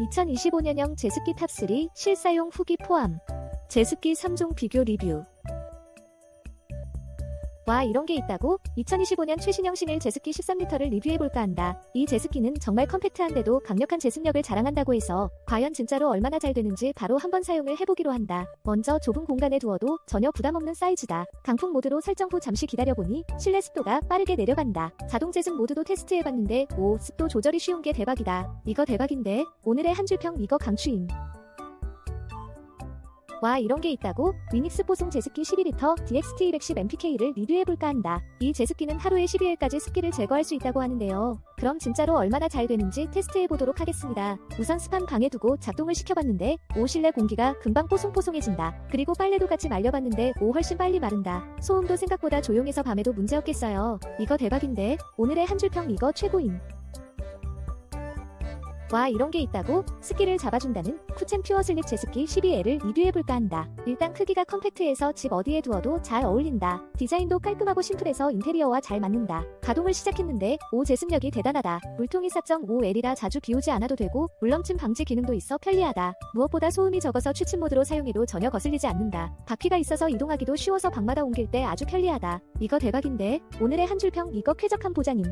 2025년형 제습기 탑3 실사용 후기 포함. 제습기 3종 비교 리뷰. 와 이런 게 있다고? 2025년 최신형 신일 제습기 13리터를 리뷰해볼까 한다. 이 제습기는 정말 컴팩트한데도 강력한 제습력을 자랑한다고 해서 과연 진짜로 얼마나 잘 되는지 바로 한번 사용을 해보기로 한다. 먼저 좁은 공간에 두어도 전혀 부담없는 사이즈다. 강풍 모드로 설정 후 잠시 기다려보니 실내 습도가 빠르게 내려간다. 자동 제습 모드도 테스트해봤는데 오 습도 조절이 쉬운 게 대박이다. 이거 대박인데 오늘의 한 줄 평 이거 강추임. 와 이런 게 있다고? 위닉스 뽀송 제습기 12리터 DXT210MPK를 리뷰해볼까 한다. 이 제습기는 하루에 12회까지 습기를 제거할 수 있다고 하는데요. 그럼 진짜로 얼마나 잘 되는지 테스트해보도록 하겠습니다. 우선 습한 방에 두고 작동을 시켜봤는데 오 실내 공기가 금방 뽀송뽀송해진다. 그리고 빨래도 같이 말려봤는데 오 훨씬 빨리 마른다. 소음도 생각보다 조용해서 밤에도 문제없겠어요. 이거 대박인데 오늘의 한 줄 평 이거 최고임. 와 이런 게 있다고? 습기를 잡아준다는 쿠첸 퓨어 슬립 제습기 12L을 리뷰해볼까 한다. 일단 크기가 컴팩트해서 집 어디에 두어도 잘 어울린다. 디자인도 깔끔하고 심플해서 인테리어와 잘 맞는다. 가동을 시작했는데 오 제습력이 대단하다. 물통이 4.5L이라 자주 비우지 않아도 되고 물넘침 방지 기능도 있어 편리하다. 무엇보다 소음이 적어서 취침 모드로 사용해도 전혀 거슬리지 않는다. 바퀴가 있어서 이동하기도 쉬워서 방마다 옮길 때 아주 편리하다. 이거 대박인데 오늘의 한 줄 평 이거 쾌적한 보장임.